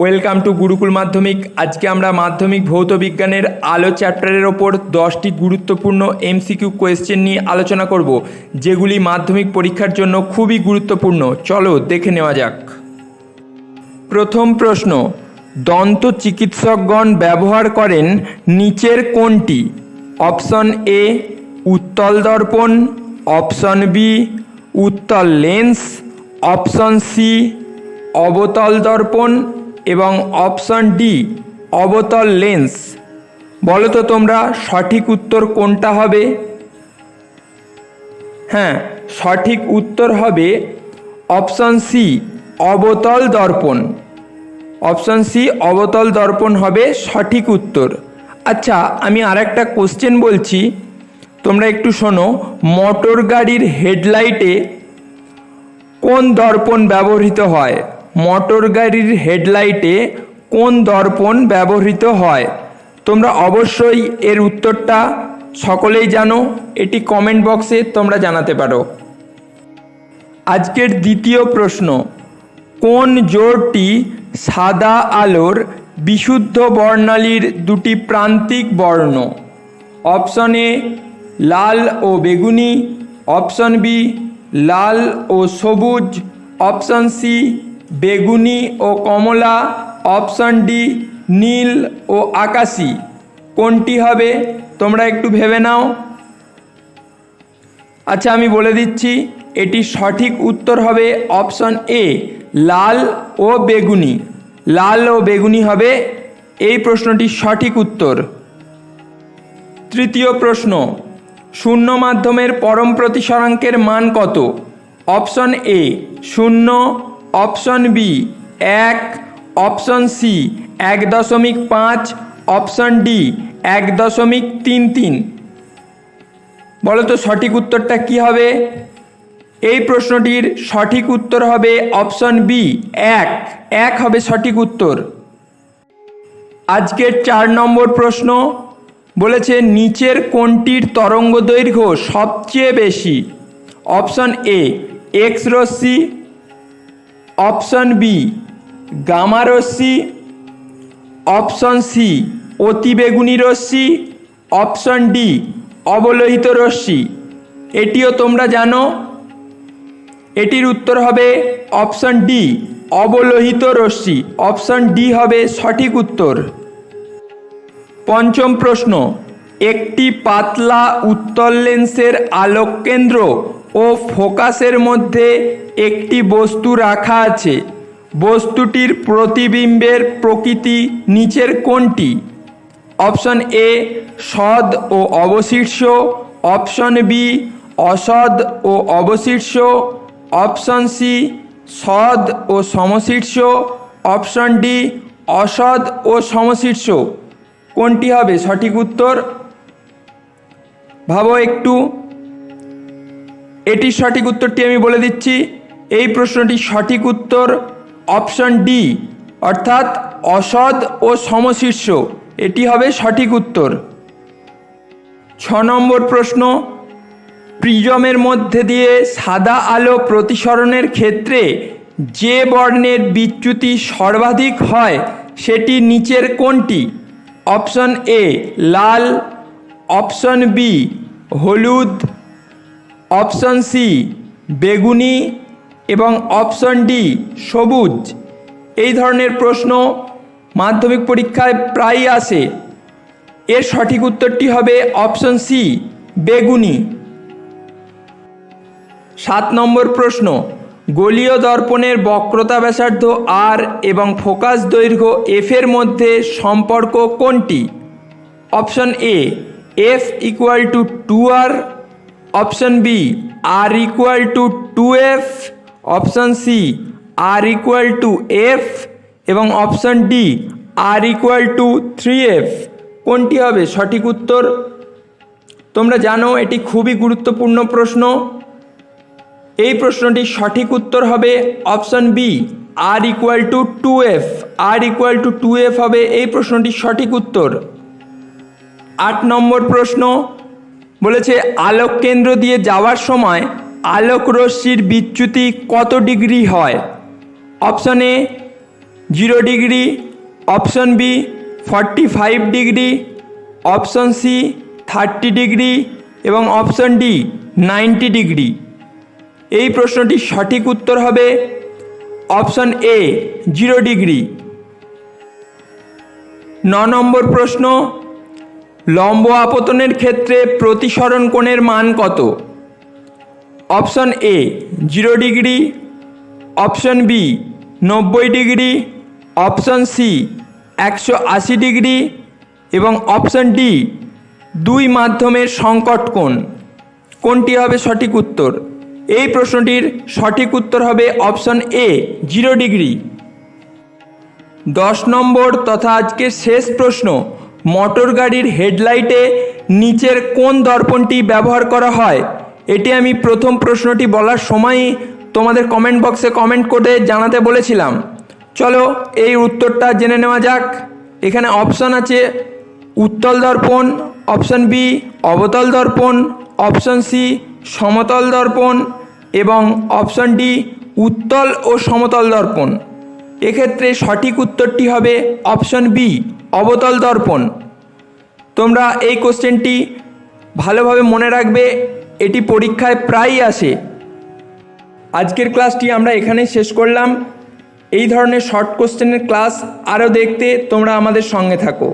Welcome to Gurukul মাধ্যমিক আজকে আমরা মাধ্যমিক ভৌত বিজ্ঞানের আলো চ্যাপ্টারের ওপর দশটি গুরুত্বপূর্ণ এমসিকিউ কোয়েশ্চেন নিয়ে আলোচনা করব, যেগুলি মাধ্যমিক পরীক্ষার জন্য খুবই গুরুত্বপূর্ণ। চলো দেখে নেওয়া যাক। প্রথম প্রশ্ন, দন্ত চিকিৎসকগণ ব্যবহার করেন নিচের কোনটি? অপশন এ উত্তল দর্পণ। অপশন বি উত্তল লেন্স। অপশন সি অবতল দর্পণ। এবং অপশন ডি, অবতল লেন্স। বলো তো তোমরা, সঠিক উত্তর কোনটা হবে? হ্যাঁ সঠিক উত্তর হবে অপশন সি, অবতল দর্পণ। অপশন সি, অবতল দর্পণ হবে সঠিক উত্তর। আচ্ছা আমি আরেকটা কোশ্চেন বলছি। তোমরা একটু শোনো, মোটর গাড়ির হেডলাইটে কোন দর্পণ ব্যবহৃত হয়? মোটর গাড়ির হেডলাইটে কোন দর্পণ ব্যবহৃত হয়? তোমরা অবশ্যই এর উত্তরটা সকলেই জানো, এটি কমেন্ট বক্সে তোমরা জানাতে পারো। আজকের দ্বিতীয় প্রশ্ন, কোন জোড়টি সাদা আলোর বিশুদ্ধ বর্ণালীর দুটি প্রান্তিক বর্ণ? অপশন এ, লাল ও বেগুনি। অপশন বি, লাল ও সবুজ। অপশন সি বেগুনি ও কমলা অপশান ডি নীল ও আকাশি। কোনটি হবে? তোমরা একটু ভেবে নাও। আচ্ছা আমি বলে দিচ্ছি, এটি সঠিক উত্তর হবে অপশন এ লাল ও বেগুনি। লাল ও বেগুনি হবে এই প্রশ্নটি সঠিক উত্তর। তৃতীয় প্রশ্ন, শূন্য মাধ্যমের পরম প্রতিসরাঙ্কের মান কত? অপশন এ শূন্য অপশন বি, এক। অপশন সি, এক দশমিক পাঁচ। অপশন ডি, এক দশমিক তিন তিন। বলো তো সঠিক উত্তরটা কি হবে? এই প্রশ্নটির সঠিক উত্তর হবে অপশন বি, এক। এক হবে সঠিক উত্তর। আজকের চার নম্বর প্রশ্ন বলেছে, নিচের কোনটির তরঙ্গ দৈর্ঘ্য সবচেয়ে বেশি? অপশন এ, এক্স রশ্মি অপশন বি, গামা রশ্মি। অপশন সি অতিবেগুনি রশ্মি। অপশন ডি, অবলোহিত রশ্মি। এটিও তোমরা জানো। এটির উত্তর হবে অপশন ডি, অবলোহিত রশ্মি। অপশন ডি হবে সঠিক উত্তর। পঞ্চম প্রশ্ন, একটি পাতলা উত্তল লেন্সের আলোক কেন্দ্র ও ফোকাসের মধ্যে একটি বস্তু রাখা আছে। বস্তুটির প্রতিবিম্বের প্রকৃতি নিচের কোনটি অপশন এ, সদ ও অবশীর্ষ। অপশন বি, অসদ ও অবশীর্ষ। অপশন সি, সদ ও সমশীর্ষ। অপশন ডি, অসদ ও সমশীর্ষ। কোনটি হবে সঠিক উত্তর? ভাবো একটু। এটির সঠিক উত্তরটি আমি বলে দিচ্ছি। এই প্রশ্নটির সঠিক উত্তর অপশন ডি, অর্থাৎ অসদ ও সমশীর্ষ। এটি হবে সঠিক উত্তর। ছ নম্বর প্রশ্ন, প্রিজমের মধ্যে দিয়ে সাদা আলো প্রতিসরণের ক্ষেত্রে যে বর্ণের বিচ্যুতি সর্বাধিক হয়, সেটি নিচের কোনটি? অপশন এ, লাল, অপশন বি, হলুদ অপশন সি বেগুনি এবং অপশন ডি সবুজ। এই ধরনের প্রশ্ন মাধ্যমিক পরীক্ষায় প্রায়ই আসে। এর সঠিক উত্তরটি হবে অপশন সি বেগুনি। সাত নম্বর প্রশ্ন, গোলীয় দর্পণের বক্রতা ব্যাসার্ধ আর এবং ফোকাস দৈর্ঘ্য এফ এর মধ্যে সম্পর্ক কোনটি? Option A F equal to two R option B, R equal to two F option C, R equal to F. এবং option D, R equal to three F কোনটি হবে? সঠিক উত্তর? তোমরা জানো, এটি খুবই গুরুত্বপূর্ণ প্রশ্ন। এই প্রশ্নটির সঠিক উত্তর হবে option B, R equal to two F R equal to two F হবে এই প্রশ্নটির সঠিক উত্তর। আট নম্বর প্রশ্ন বলেছে, আলোক কেন্দ্র দিয়ে যাওয়ার সময় আলোক রশ্মির বিচ্যুতি কত ডিগ্রি হয়? Option A, zero degree, option B, forty five degree, option C, thirty degree এবং অপশন ডি, নাইনটি ডিগ্রি। এই প্রশ্নটির সঠিক উত্তর হবে অপশন এ, জিরো ডিগ্রি। ন নম্বর প্রশ্ন লম্ব আপতনের ক্ষেত্রে প্রতিসরণ কোণের মান কত? Option A, zero degree. Option B, নব্বই ডিগ্রি। অপশন সি, একশো আশি ডিগ্রি। এবং অপশন ডি, দুই মাধ্যমের সংকট কোণ। কোনটি হবে সঠিক উত্তর? এই প্রশ্নটির সঠিক উত্তর হবে অপশন এ, জিরো ডিগ্রি। দশ নম্বর তথা আজকের শেষ প্রশ্ন। মোটর গাড়ির হেডলাইটে নিচের কোন দর্পণটি ব্যবহার করা হয়? এটি আমি প্রথম প্রশ্নটি বলার সময়ই তোমাদের কমেন্ট বক্সে কমেন্ট করে জানাতে বলেছিলাম। চলো এই উত্তরটা জেনে নেওয়া যাক। এখানে অপশন আছে উত্তল দর্পণ অপশন বি অবতল দর্পণ অপশন সি সমতল দর্পণ এবং অপশন ডি উত্তল ও সমতল দর্পণ। এক্ষেত্রে সঠিক উত্তরটি হবে অপশন বি অবতল দর্পণ। তোমরা এই কোশ্চেনটি ভালোভাবে মনে রাখবে, এটি পরীক্ষায় প্রায়ই আসে। আজকের ক্লাসটি আমরা এখানেই শেষ করলাম। এই ধরনের শর্ট কোশ্চেনের ক্লাস আরও দেখতে তোমরা আমাদের সঙ্গে থাকো।